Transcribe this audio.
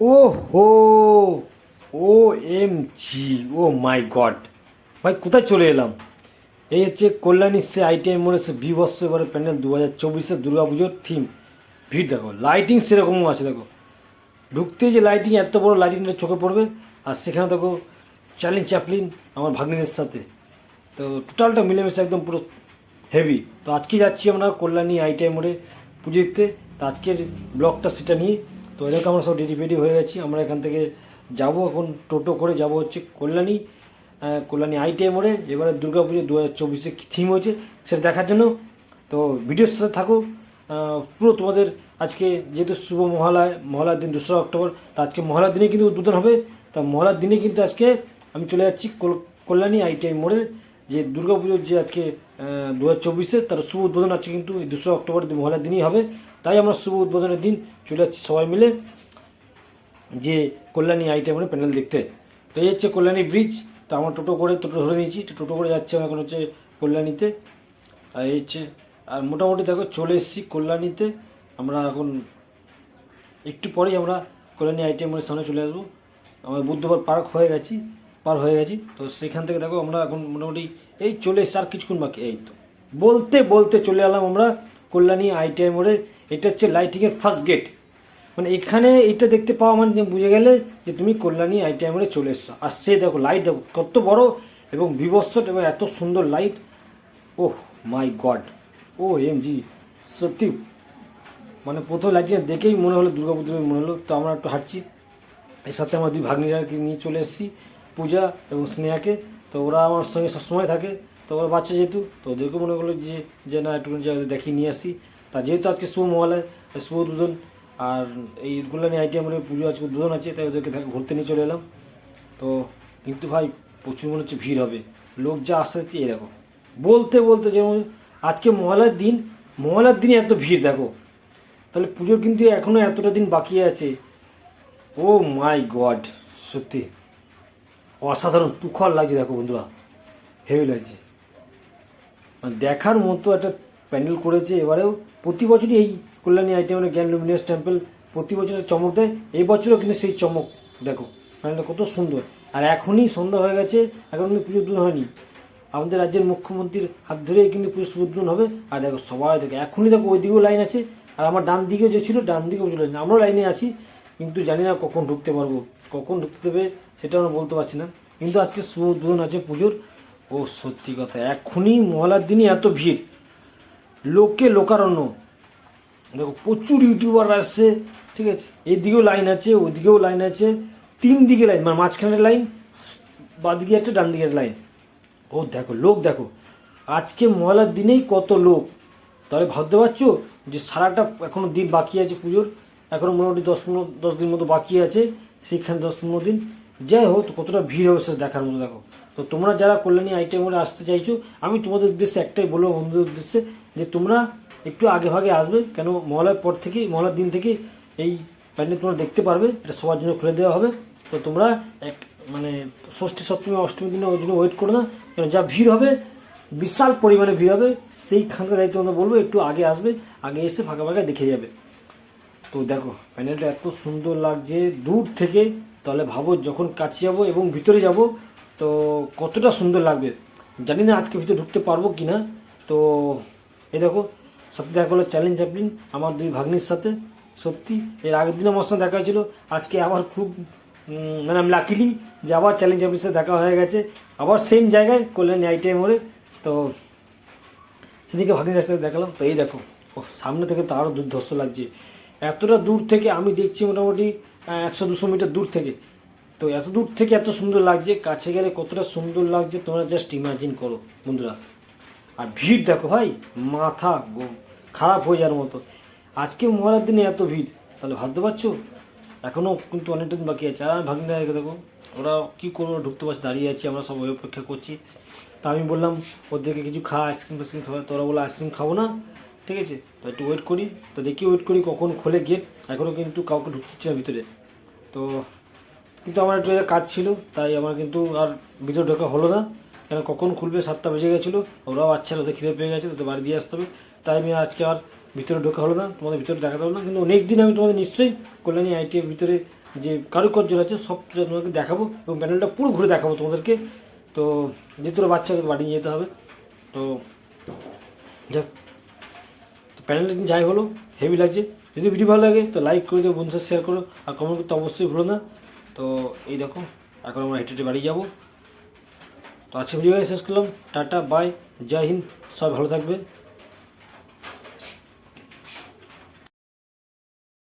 ও হো ও এম জি ও মাই গড। ভাই, কোথায় চলে এলাম? এই হচ্ছে কল্যাণী সে আইটিআই মোড়ে সে বিভৎস এবারে প্যান্ডেল দু হাজার চব্বিশের দুর্গা পুজোর থিম ভিড় দেখো লাইটিং সেরকমও আছে, দেখো। ঢুকতেই যে লাইটিং এত বড় লাইটিংটা চোখে পড়বে। আর সেখানে দেখো চার্লিন চ্যাপলিন আমার ভাগ্নিদের সাথে। তো টোটালটা মিলেমিশে একদম পুরো হেভি তো আজকে যাচ্ছি আমরা কল্যাণী আইটিআই মোড়ে পুজো দিতে। তো আজকের ব্লগটা সেটা নিয়ে তো এরকম আমরা সব রেডি ফেডি হয়ে গেছি। আমরা এখান থেকে যাব এখন, টোটো করে যাব হচ্ছে কল্যাণী কল্যাণী আইটিআই মোড়ে। এবারে দুর্গা পুজো দু হাজার চব্বিশে থিম হয়েছে সেটা দেখার জন্য। তো ভিডিওর সাথে থাকো। পুরো তোমাদের আজকে যেহেতু শুভ মহালয়, মহালয়ার দিন দোসরা অক্টোবর, তা আজকে মহালয়ার দিনে কিন্তু উদ্বোধন হবে। তা মহালয়ার দিনে কিন্তু আজকে আমি চলে যাচ্ছি কল- কল্যাণী আইটিআই মোড়ের যে দুর্গা পুজোর যে আজকে দু হাজার চব্বিশে তার শুভ উদ্বোধন আছে কিন্তু এই দোসরা অক্টোবর মহালয়ার দিনই হবে। তাই আমরা শুভ উদ্বোধনের দিন চলে যাচ্ছি সবাই মিলে যে কল্যাণী আইটেমের প্যানেল দেখতে। তো এই হচ্ছে কল্যাণী ব্রিজ। তো আমার টোটো করে, টোটো ধরে নিয়েছি। টোটো করে যাচ্ছি যাচ্ছে এখন হচ্ছে কল্যাণীতে। আর এই হচ্ছে, আর মোটামুটি দেখো চলে এসেছি কল্যাণীতে। আমরা এখন একটু পরেই আমরা কল্যাণী আইটেমের সামনে চলে আসব। আমার বুদ্ধবার পার্ক হয়ে গেছি, পার হয়ে গেছি। তো সেখান থেকে দেখো আমরা এখন মোটামুটি এই চলে এসছি আর কিছুক্ষণ বাকি। এই তো, বলতে বলতে চলে এলাম আমরা কল্যাণী আইটিআই মোড়ের, এটা হচ্ছে লাইটিংয়ের ফার্স্ট গেট মানে এখানে এটা দেখতে পাওয়া মানে বুঝে গেলে যে তুমি কল্যাণী আইটিআই মোড়ে চলে এসছো। আর সে দেখো লাইট দেখো, কত বড় এবং বিবস্ত এবং এত সুন্দর light oh my god O M G সত্যি। মানে প্রথম লাইটিংটা দেখেই মনে হলো দুর্গা পুজো মনে হলো, তো আমরা একটু হাঁটছি। এর সাথে আমার দুই ভাগ্নিরাকে নিয়ে চলে এসেছি, পূজা এবং স্নেহাকে। তো ওরা আমার সঙ্গে সবসময় থাকে। তো ওরা বাচ্চা যেহেতু, তো ওদেরকে মনে করল যে যে না একটু দেখিয়ে নিয়ে আসি। তা যেহেতু আজকে শুভ মহালয় শুভ উদ্বোধন আর এই কল্যাণী আইটিএমের পুজো আজকে উদ্বোধন আছে, তাই ওদেরকে ঘুরতে নিয়ে চলে এলাম। তো কিন্তু ভাই, প্রচুর মনে হচ্ছে ভিড় হবে। লোক যা আসতে হচ্ছে এরকম বলতে বলতে যেমন আজকে মহালয়ার দিন মহালয়ার দিনে এত ভিড় দেখো। তাহলে পুজোর কিন্তু এখনও এতটা দিন বাকি আছে। ও মাই গড, সত্যি। অসাধারণ, তুখর লাগছে দেখো বন্ধুরা। হেভি লাগছে। মানে দেখার মতো একটা প্যান্ডেল করেছে। এবারেও প্রতি বছরই এই কল্যাণী আইটেমের জ্ঞান লুমিনিয়াস টেম্পল প্রতি বছরের চমক দেয়। এই বছরও কিন্তু সেই চমক, দেখো, প্যান্ডেলটা কত সুন্দর। আর এখনই সন্ধ্যা হয়ে গেছে, এখন কিন্তু পুজো উদ্বোধন হয়নি। আমাদের রাজ্যের মুখ্যমন্ত্রীর হাত ধরেই কিন্তু পুজো উদ্বোধন হবে। আর দেখো, সবাই দেখো, এখনই দেখো ওই দিকেও লাইন আছে। আর আমার ডান দিকেও যে ছিল, ডান দিকেও চলে আমরাও লাইনে আছি, কিন্তু জানি না কখন ঢুকতে পারব। কখন ঢুকতে দেবে, সেটা আমরা বলতে পারছি না। কিন্তু আজকে শুভ উদ্বোধন আছে পুজোর। ও, সত্যি কথা, এখনই মহলার দিনই এত ভিড়। লোকে লোকারণ্য। দেখো, প্রচুর ইউটিউবার আসছে ঠিক আছে? এদিকেও লাইন আছে, ওদিকেও লাইন আছে, তিন দিকে লাইন মানে মাঝখানের লাইন বাদিকে একটা ডান দিকের লাইন ও, দেখো, লোক দেখো, আজকে মহলার দিনেই কত লোক। তাহলে ভাবতে পারছ যে সারাটা এখনও দিন বাকি আছে পুজোর? এখনও মোটামুটি দশ পনেরো, দশ দিন মতো বাকি আছে সেখানে দশ পনেরো দিন। যাই হোক কতটা ভিড় হবে সেটা দেখার মতো দেখো। তো তোমরা যারা কল্যাণী আইটেমে আসতে চাইছো, আমি তোমাদের উদ্দেশ্যে একটাই বলব বন্ধুদের উদ্দেশ্যে যে তোমরা একটু আগে ভাগে আসবে, কেন মহলার পর থেকে মহলার দিন থেকে এই প্যান্ডেল তোমরা দেখতে পারবে, এটা সবার জন্য খুলে দেওয়া হবে। তো তোমরা এক মানে ষষ্ঠী, সপ্তমী অষ্টমী দিনে ওই জন্য ওয়েট করো না, কেন যা ভিড় হবে, বিশাল পরিমাণে ভিড় হবে, সেইখানকার দায়িত্ব আমরা বলব, একটু আগে আসবে, আগে এসে ফাঁকা ফাঁকা দেখে যাবে। তো দেখো, প্যান্ডেলটা এত সুন্দর লাগছে, দূর থেকে তাহলে ভাবো যখন কাছে যাব এবং ভিতরে যাব, তো কতটা সুন্দর লাগবে। জানি না আজকে ভিতরে ঢুকতে পারব কি না তো এই দেখো, সাথে দেখা হলো চ্যালেঞ্জ চ্যাপলিন, আমার দুই ভাগ্নির সাথে। সত্যি, এর আগের দিন আমার সঙ্গে দেখা হয়েছিল, আজকে আবার খুব মানে আমি লাকিলি যে আবার চ্যালেঞ্জ চ্যাপলিনের সাথে দেখা হয়ে গেছে। আবার সেম জায়গায় কল্যাণী আইটিআই মোড়ে। তো সেদিকে ভাগ্নির সাথে দেখালাম। তো এই দেখো ও সামনে থেকে তো আরও দুর্ধর্ষ লাগছে। এতটা দূর থেকে আমি দেখছি মোটামুটি একশো দুশো মিটার দূর থেকে। তো এত দূর থেকে এত সুন্দর লাগছে, কাছে গেলে কতটা সুন্দর লাগছে, তোমরা জাস্ট ইমাজিন করো বন্ধুরা। আর ভিড় দেখো ভাই, মাথা খারাপ হয়ে যাওয়ার মতো। আজকে মহারার দিনে এত ভিড়, তাহলে ভাবতে পারছ? এখনও কিন্তু অনেকটা দিন বাকি আছে। আর ভাগ্নে দেখো ওরা কী করব ঢুকতে পারছে, দাঁড়িয়ে আছি, আমরা সবাই অপেক্ষা করছি। তা আমি বললাম, ওদেরকে কিছু খা, আইসক্রিম ফাইসক্রিম খাওয়া তোরা বলে, আইসক্রিম খাব না। ঠিক আছে? তো একটু ওয়েট করি। তো দেখি ওয়েট করি কখন খোলে গেট এখনও কিন্তু কাউকে ঢুকতে না ভিতরে। তো কিন্তু আমার একটু কাজ ছিল, তাই আমার কিন্তু আর ভিতরে ঢোকা হলো না। কেন কখন খুলবে সাতটা বেজে গেছিল, ওরাও আচ্ছা ওদের খিদে পেয়ে গেছে, ওদের বাড়ি দিয়ে আসতে হবে। তাই আমি আজকে আর ভিতরে ঢোকা হলো না, তোমাদের ভিতরে দেখাতে হলো না। কিন্তু নেক্সট দিন আমি তোমাদের নিশ্চয়ই কল্যাণী আইটিএর ভিতরে যে কারুকার্য আছে, সব তোমাদেরকে দেখাবো এবং প্যানেলটা পুরো ঘুরে দেখাবো তোমাদেরকে। তো যেহেতু বাচ্চাদের বাড়ি নিয়ে যেতে হবে। তো যাক প্যানেলটা যাই হলো হেভি লাগছে। যদি ভিডিও ভালো লাগে, তো লাইক করে দেবো বন্ধুদের শেয়ার করো, আর কমেন্ট করতে অবশ্যই ভুলো না। তো এই দেখো, এখন আমরা হেঁটে হেঁটে বাড়ি যাব। তো আজকে ভিডিও শেষ করলাম। টাটা বাই জয় হিন্দ সব ভালো থাকবে।